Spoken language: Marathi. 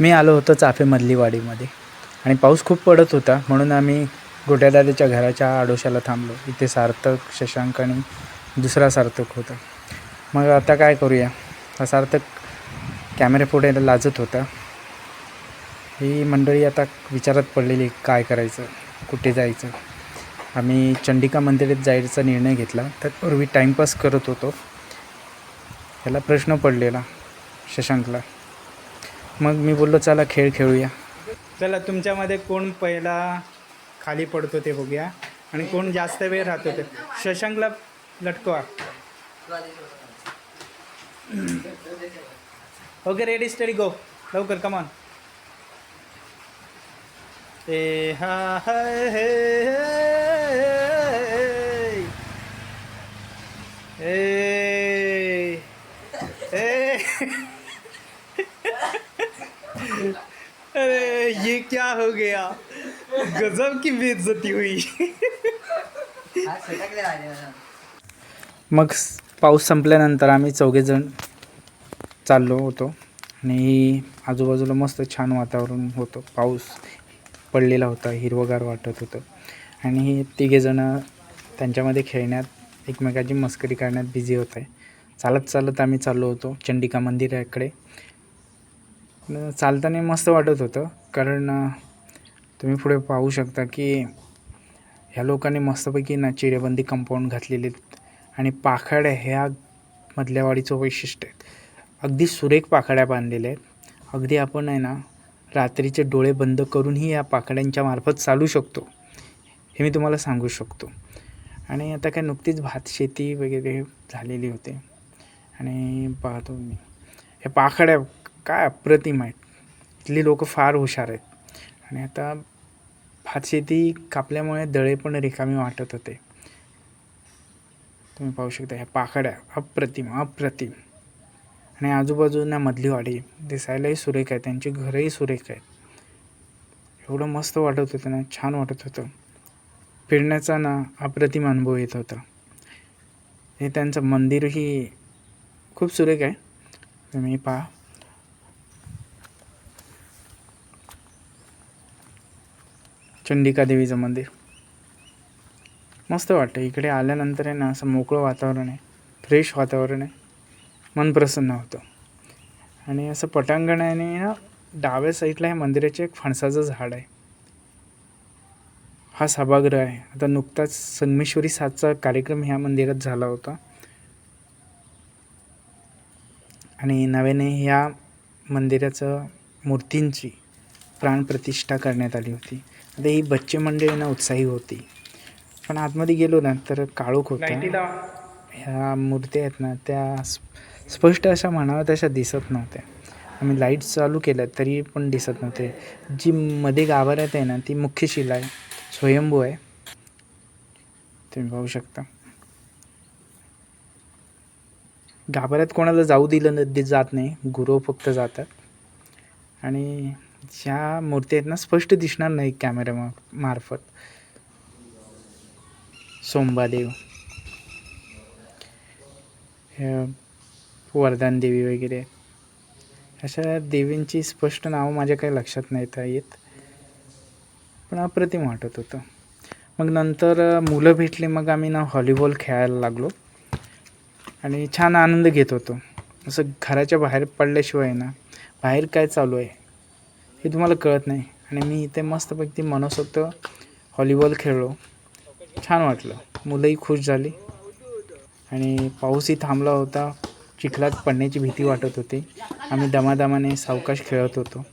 मी आलो होतो चाफेमधली वाडीमध्ये आणि पाऊस खूप पडत होता म्हणून आम्ही गोट्यादादाच्या घराच्या आडोशाला थांबलो. इथे सार्थक शशांक आणि दुसरा सार्थक होता. मग आता काय करूया? हा सार्थक कॅमेरे पुढे लाजत होता. ही मंडळी आता विचारात पडलेली काय करायचं? कुठे जायचं? आम्ही चंडिका मंदिरात जायचा निर्णय घेतला. तर पूर्वी टाईमपास करत होतो. याला प्रश्न पडलेला शशांकला. मग मी बोललो चला खेळ खेळूया. चला तुमच्यामध्ये कोण पहिला खाली पडतो ते बघूया. आणि कोण जास्त वेळ राहतो ते. शशांकला लटकवा. ओके रेडी स्टडी गो लवकर कमान ए हा हाय हे हे. ए ए अरे ये क्या हो गया? गजब की बेइज्जती हुई। मग पाऊस संपल्यानंतर आम्ही चौघेजण चाललो होतो. आणि आजूबाजूला मस्त छान वातावरण होतं. पाऊस पडलेला होता हिरवगार वाटत होतं. आणि तिघेजणं त्यांच्यामध्ये खेळण्यात एकमेकाची मस्करी करण्यात बिझी होत. आहे चालत चालत आम्ही चाललो होतो चंडिका मंदिराकडे. चालताना मस्त वाटत होतं. कारण तुम्ही पुढे पाहू शकता की ह्या लोकांनी मस्तपैकी ना चिरेबंदी कंपाऊंड घातलेले आहेत आणि पाखाड्या ह्या मधल्या वाडीचं वैशिष्ट्य आहेत. अगदी सुरेख पाखाड्या बांधलेल्या आहेत. अगदी आपण आहे ना रात्रीचे डोळे बंद करूनही या पाकड्यांच्या मार्फत चालू शकतो. हे मी तुम्हाला सांगू शकतो. आणि आता काय नुकतीच भात शेती वगैरे झालेली होते. आणि पाहतो मी. हे पाखड्या काय अप्रतिम आहेत. इथली लोकं फार हुशार आहेत. आणि आता भात शेती कापल्यामुळे दळे पण रिकामी वाटत होते. तुम्ही पाहू शकता ह्या पाखड्या अप्रतिम अप्रतिम. आणि आजूबाजूंना मधली वाडी दिसायलाही सुरेख आहे त्यांची घरंही सुरेख आहेत. एवढं मस्त वाटत होतं ना छान वाटत होतं. फिरण्याचा ना अप्रतिम अनुभव येत होता. हे त्यांचं मंदिरही खूप सुरेख आहे. तुम्ही पहा. चंडिका देवीचं मंदिर. मस्त वाटतं. इकडे आल्यानंतर आहे ना असं मोकळं वातावरण आहे. फ्रेश वातावरण आहे. मन प्रसन्न होतं. आणि असं पटांगण आहे आणि ना डाव्या साईडला ह्या मंदिराचे एक फणसाचं झाड आहे. हा सभागृह आहे. आता नुकताच संगमेश्वरी सातचा कार्यक्रम ह्या मंदिरात झाला होता. आणि नव्याने ह्या मंदिराचं मूर्तींची प्राणप्रतिष्ठा करण्यात आली होती. आता ही बच्चे मंडळी ना उत्साही होती. पण आतमध्ये गेलो ना तर काळोख होता. ह्या मूर्ती आहेत ना त्या स्प- स्पष्ट अशा म्हणाव्या तशा दिसत नव्हत्या. आम्ही लाइट चालू केल्या तरी पण दिसत नव्हते. जी मध्ये गाभाऱ्यात आहे ना ती मुख्य शिला आहे. स्वयंभू आहे. तुम्ही पाहू शकता. गाभाऱ्यात कोणाला जाऊ दिलं जात नाही. गुरु फक्त जातात. आणि ज्या मूर्ती आहेत ना स्पष्ट दिसणार नाही कॅमेरा मा मार्फत. सोंबादेव वरदान देवी वगैरे. अशा देवींची स्पष्ट नावं माझ्या काही लक्षात नाही येत येत पण अप्रतिम वाटत होतं. मग नंतर मुलं भेटली मग आम्ही ना हॉलीबॉल खेळायला लागलो. आणि छान आनंद घेत होतो. असं घराच्या बाहेर पडल्याशिवाय ना बाहेर काय चालू आहे? हे तुम्हाला कळत नाही. आणि मी इथे मस्तपैकी मनसोक्त व्हॉलीबॉल खेळलो. छान वाटलं. मुलंही खुश झाली. आणि पाऊसही थांबला होता. चिखलात पडण्याची भीती वाटत होती. आम्ही दमादमाने सावकाश खेळत होतो.